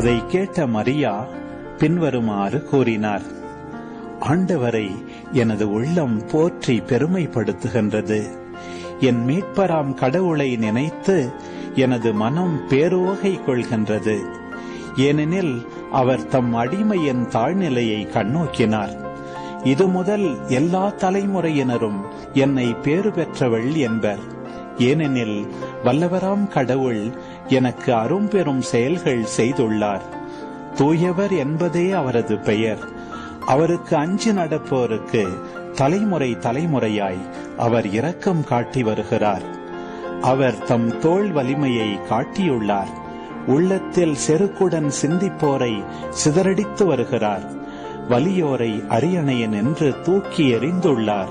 கேட்ட மரியா பின்வருமாறு கூறினார் ஆண்டவரை எனது உள்ளம் போற்றி பெருமைப்படுத்துகின்றது. என் மீட்பராம் கடவுளை நினைத்து எனது மனம் பேருவகை கொள்கின்றது. ஏனெனில் அவர் தம் அடிமையின் தாழ்நிலையை கண்ணோக்கினார். இது முதல் எல்லா தலைமுறையினரும் என்னை பேறு பெற்றவள் என்பர். ஏனெனில் வல்லவராம் கடவுள் எனக்கு அரும்பெரும் செயல்கள் செய்துள்ளார். தூயவர் என்பதே அவரது பெயர். அவருக்கு அஞ்சு நடப்போருக்கு தலைமுறை தலைமுறையாய் அவர் இரக்கம் காட்டி வருகிறார். அவர் தம் தோள் வலிமையை காட்டியுள்ளார். உள்ளத்தில் செருக்குடன் சிந்திப்போரை சிதறடித்து வருகிறார். வலியோரை அரியணையன் என்று தூக்கி எறிந்துள்ளார்.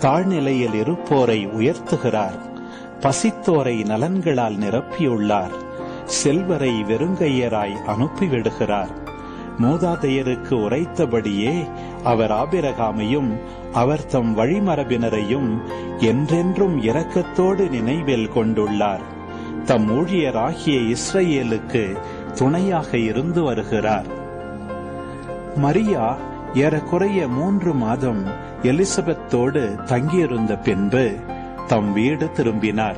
தாழ்நிலையில் இருப்போரை உயர்த்துகிறார். பசித்தோரை நலன்களால் நிரப்பியுள்ளார். செல்வரை வெறுங்கையராய் அனுப்பிவிடுகிறார். மூதாதையருக்கு உரைத்தபடியே அவர் ஆபிரகாமையும் அவர் தம் வழிமரபினரையும் என்றென்றும் இரக்கத்தோடு நினைவில் கொண்டுள்ளார். தம் ஊழியராகிய இஸ்ரேலுக்கு துணையாக இருந்து வருகிறார். மரியா ஏறக்குறைய மூன்று மாதம் எலிசபெத்தோடு தங்கியிருந்த பின்பு தம் வீடு திரும்பினார்.